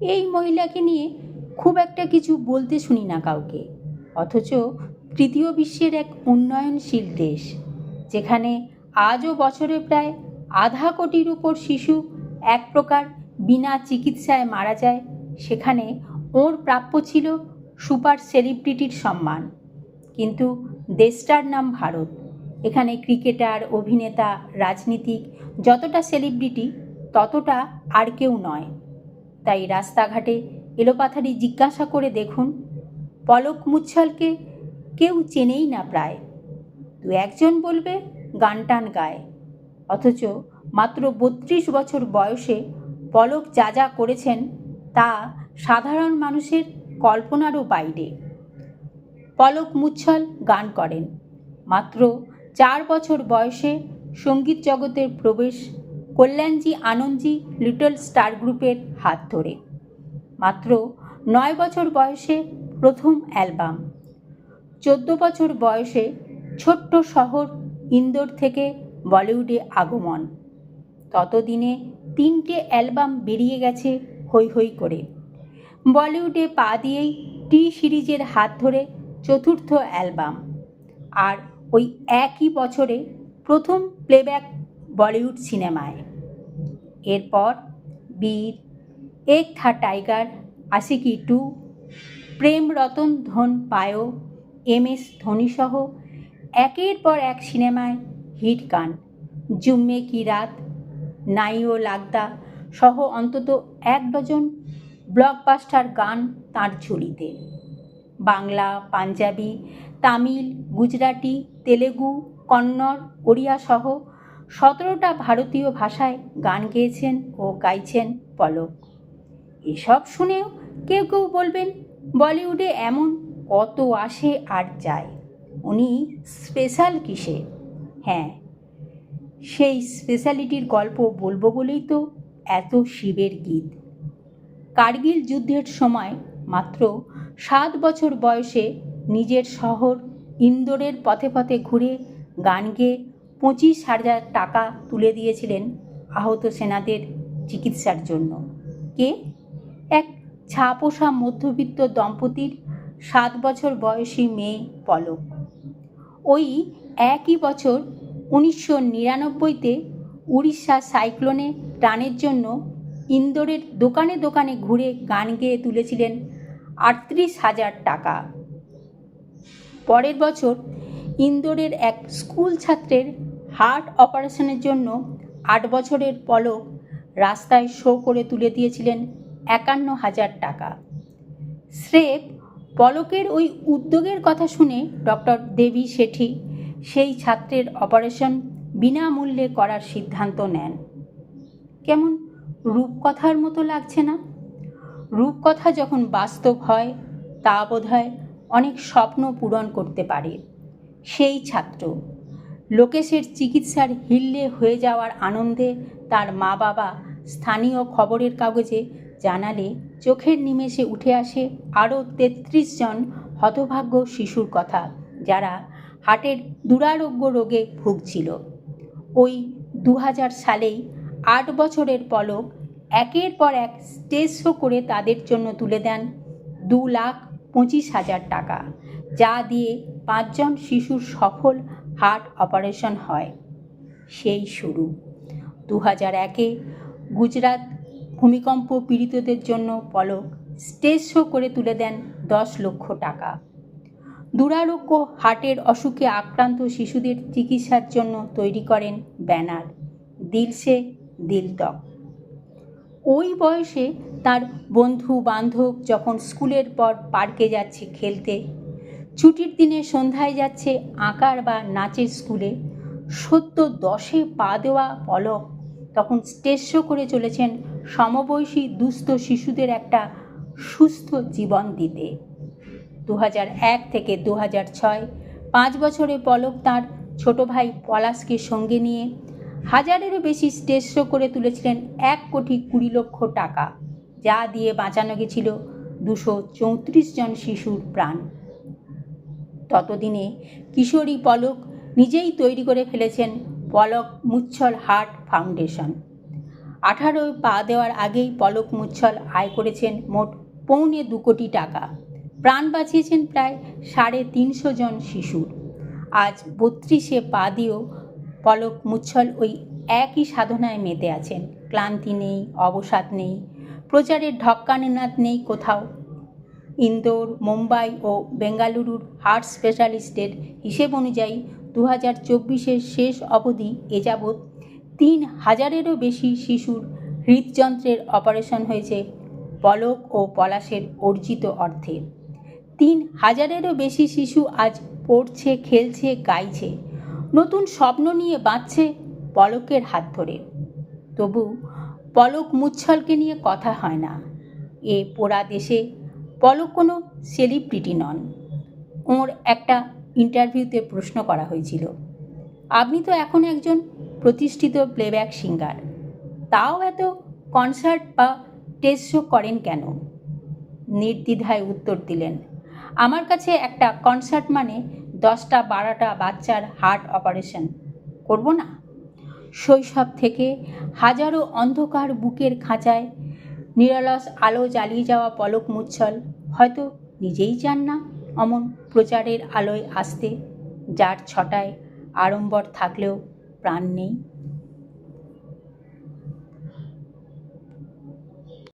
এই মহিলাকে নিয়ে খুব একটা কিছু বলতে শুনি না কাউকে। অথচ তৃতীয় বিশ্বের এক উন্নয়নশীল দেশ, যেখানে আজও বছরে প্রায় আধা কোটির উপর শিশু এক প্রকার বিনা চিকিৎসায় মারা যায়, সেখানে ওর প্রাপ্য ছিল সুপার সেলিব্রিটির সম্মান। কিন্তু দেশটার নাম ভারত, এখানে ক্রিকেটার, অভিনেতা, রাজনীতিক, যতটা সেলিব্রিটি, ততটা আর কেউ নয়। তাই রাস্তাঘাটে এলোপাথারি জিজ্ঞাসা করে দেখুন, পলক মুচ্ছলকে কেউ চেনেই না প্রায়। দু একজন বলবে গান টান গায়। অথচ মাত্র বত্রিশ বছর বয়সে পলক যা যা করেছেন, তা সাধারণ মানুষের কল্পনারও বাইরে। পলক মুচ্ছল গান করেন। মাত্র চার বছর বয়সে সংগীত জগতের প্রবেশ কল্যাণজি, আনন্দজি, লিটল স্টার গ্রুপের হাত ধরে। মাত্র নয় বছর বয়সে প্রথম অ্যালবাম। চোদ্দ বছর বয়সে ছোট্ট শহর ইন্দোর থেকে বলিউডে আগমন। ততদিনে তিনটে অ্যালবাম বেরিয়ে গেছে হৈ হৈ করে। বলিউডে পা দিয়েই টি সিরিজের হাত ধরে চতুর্থ অ্যালবাম। আর ওই একই বছরে প্রথম প্লেব্যাক বলিউড সিনেমায়। এরপর Veer, Ek Tha Tiger, Aashiqui two Prem Ratan Dhan Payo, M S ধোনিসহ একের পর এক সিনেমায় হিট গান। জুম্মে কি রাত নাইও লাগদা সহ অন্তত এক ডজন ব্লকবাস্টার গান তাঁর ঝুলিতে। বাংলা, পাঞ্জাবি, তামিল, গুজরাটি, তেলেগু, কন্নড়, ওড়িয়া সহ সতেরোটা ভারতীয় ভাষায় গান গেয়েছেন ও গাইছেন পলক। এসব শুনেও কেউ কেউ বলবেন, বলিউডে এমন কত আসে আর যায়। উনি স্পেশাল কিসে? হ্যাঁ সেই স্পেশালিটির গল্প বলব বলেই তো এত শিবের গীত। কার্গিল যুদ্ধের সময় মাত্র সাত বছর বয়সে নিজের শহর ইন্দোরের পথে পথে ঘুরে গান গেয়ে পঁচিশ হাজার টাকা তুলে দিয়েছিলেন আহত সেনাদের চিকিৎসার জন্য। কে? এক ছাপোষা মধ্যবিত্ত দম্পতির সাত বছর বয়সী মেয়ে পলক। ওই একই বছর উনিশশো নিরানব্বইতে উড়িষ্যা সাইক্লোনে ত্রাণের জন্য ইন্দোরের দোকানে দোকানে ঘুরে গান গেয়ে তুলেছিলেন আটত্রিশ হাজার টাকা। পরের বছর ইন্দোরের এক স্কুল ছাত্রের হার্ট অপারেশনের জন্য আট বছরের পলক রাস্তায় শো করে তুলে দিয়েছিলেন একান্ন হাজার টাকা। স্রেফ পলকের ওই উদ্যোগের কথা শুনে ডক্টর দেবী শেঠি সেই ছাত্রের অপারেশন বিনামূল্যে করার সিদ্ধান্ত নেন। কেমন রূপকথার মতো লাগছে না? রূপকথা যখন বাস্তব হয়, তা বোধহয় অনেক স্বপ্ন পূরণ করতে পারে। সেই ছাত্র লোকেশের চিকিৎসার হিল্লে হয়ে যাওয়ার আনন্দে তার মা বাবা স্থানীয় খবরের কাগজে জানালে চোখের নিমেষে উঠে আসে আরও তেত্রিশ জন হতভাগ্য শিশুর কথা, যারা হার্টের দুরারোগ্য রোগে ভুগছিল। ওই দু হাজার সালেই আট বছরের পলক একের পর এক স্টেজ শো করে তাদের জন্য তুলে দেন দু লাখ পঁচিশ হাজার টাকা, যা দিয়ে পাঁচজন শিশুর সফল হার্ট অপারেশন হয়। সেই শুরু। দু হাজার একে গুজরাট ভূমিকম্প পীড়িতদের জন্য পলক স্টেজ শো করে তুলে দেন দশ লক্ষ টাকা। দুরারোগ্য হার্টের অসুখে আক্রান্ত শিশুদের চিকিৎসার জন্য তৈরি করেন ব্যানার দিল সে দিল তক ওই বয়সে তার বন্ধু বান্ধব যখন স্কুলের পর পার্কে যাচ্ছে খেলতে ছুটির দিনে সন্ধ্যায় যাচ্ছে আঁকার বা নাচের স্কুলে। সত্য দশে পা দেওয়া পলক, তখন স্টেজ শো করে চলেছেন সমবয়সী দুস্থ শিশুদের একটা সুস্থ জীবন দিতে। দু এক থেকে দু ছয়, পাঁচ বছরে পলক তার ছোট ভাই পলাশকে সঙ্গে নিয়ে হাজারেরও বেশি স্টেজ শো করে তুলেছিলেন এক কোটি কুড়ি লক্ষ টাকা, যা দিয়ে বাঁচানো গেছিল দুশো চৌত্রিশ জন শিশুর প্রাণ। ততদিনে কিশোরী পলক নিজেই তৈরি করে ফেলেছেন পলক মুচ্ছল হার্ট ফাউন্ডেশন। আঠারোয় পা দেওয়ার আগেই পলক মুচ্ছল আয় করেছেন মোট পৌনে দু কোটি টাকা। প্রাণ বাঁচিয়েছেন প্রায় সাড়ে তিনশো জন শিশুর আজ বত্রিশে পা দিয়েও পলক মুচ্ছল ওই একই সাধনায় মেতে আছেন। ক্লান্তি নেই, অবসাদ নেই, প্রচারের ঢক্কানিনাদ নেই কোথাও। ইন্দোর, মুম্বাই ও বেঙ্গালুরুর হার্ট স্পেশালিস্টের হিসেব অনুযায়ী দু হাজার চব্বিশের শেষ অবধি এ যাবৎ তিন হাজারেরও বেশি শিশুর হৃদযন্ত্রের অপারেশন হয়েছে পলক ও পলাশের অর্জিত অর্থে। তিন হাজারেরও বেশি শিশু আজ পড়ছে, খেলছে, গাইছে। নতুন স্বপ্ন নিয়ে বাঁচছে পলকের হাত ধরে। তবু পলক মুচ্ছলকে নিয়ে কথা হয় না। এ পোড়া দেশে পলক কোনো সেলিব্রিটি নন। ওর একটা ইন্টারভিউতে প্রশ্ন করা হয়েছিল। আপনি তো এখন একজন প্রতিষ্ঠিত প্লেব্যাক সিঙ্গার তাও এত কনসার্ট বা টেস্ট শো করেন কেন? নির্দ্বিধায় উত্তর দিলেন, আমার কাছে একটা কনসার্ট মানে দশটা বারোটা বাচ্চার হার্ট অপারেশন করব না? শৈশব থেকে হাজারো অন্ধকার বুকের খাঁচায় নিরলস আলো জ্বালিয়ে যাওয়া পলক মুচ্ছল। হয়তো নিজেই চান না অমন প্রচারের আলোয় আসতে, যার ছটায় আড়ম্বর থাকলেও প্রাণ নেই।